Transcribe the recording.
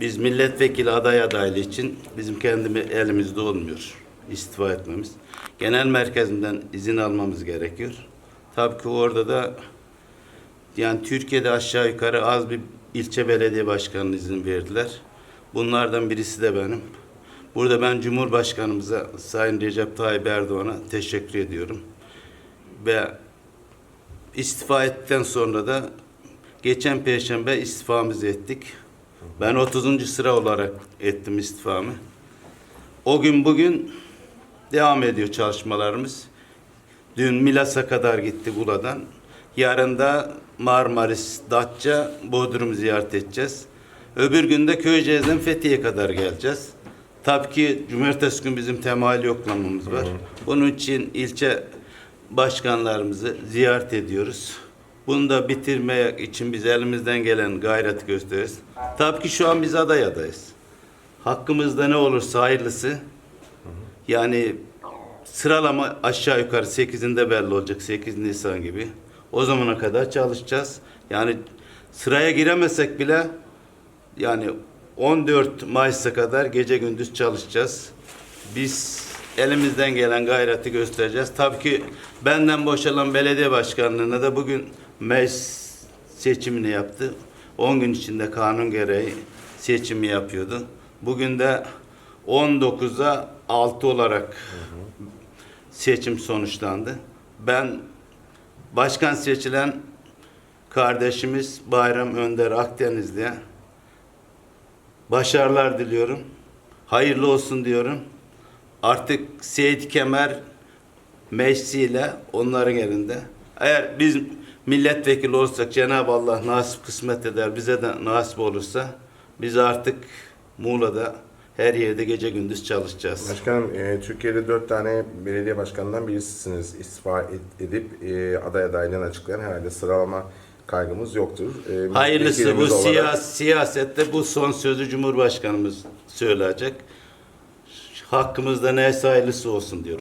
biz milletvekili aday adaylığı için bizim kendi elimizde olmuyor istifa etmemiz. Genel merkezimden izin almamız gerekiyor. Tabii ki orada da yani Türkiye'de aşağı yukarı az bir ilçe belediye başkanı izin verdiler. Bunlardan birisi de benim. Burada ben Cumhurbaşkanımıza Sayın Recep Tayyip Erdoğan'a teşekkür ediyorum. Ve istifa ettikten sonra da geçen perşembe istifamızı ettik. Ben 30. sıra olarak ettim istifamı. O gün bugün devam ediyor çalışmalarımız. Dün Milas'a kadar gitti Ula'dan. Yarın da Marmaris, Datça, Bodrum'u ziyaret edeceğiz. Öbür gün de Köyceğiz'den Fethiye'ye kadar geleceğiz. Tabii ki cumartesi gün bizim temali yoklamamız var. Bunun için ilçe başkanlarımızı ziyaret ediyoruz. Bunu da bitirmek için biz elimizden gelen gayreti gösteririz. Tabii ki şu an biz aday adayız. Hakkımızda ne olursa hayırlısı. Yani sıralama aşağı yukarı 8'inde belli olacak. 8 Nisan gibi. O zamana kadar çalışacağız. Yani sıraya giremesek bile yani 14 Mayıs'a kadar gece gündüz çalışacağız. Biz elimizden gelen gayreti göstereceğiz. Tabii ki benden boşalan belediye başkanlığına da bugün meclis seçimini yaptı. 10 gün içinde kanun gereği seçimi yapıyordu. Bugün de 19'a 6 olarak seçim sonuçlandı. Ben başkan seçilen kardeşimiz Bayram Önder Akdenizli'ye başarılar diliyorum. Hayırlı olsun diyorum. Artık Seyit Kemer meclisiyle onların elinde. Eğer biz milletvekili olursak Cenab-ı Allah nasip kısmet eder, bize de nasip olursa biz artık Muğla'da her yerde gece gündüz çalışacağız. Başkanım, e, Türkiye'de dört tane belediye başkanından birisisiniz. İstifa edip e, aday adaylığını açıklayan herhalde sıralama kaygımız yoktur. E, Hayırlısı bu olarak- siyas siyasette bu son sözü Cumhurbaşkanımız söyleyecek. Hakkımızda neyse hayırlısı olsun diyorum.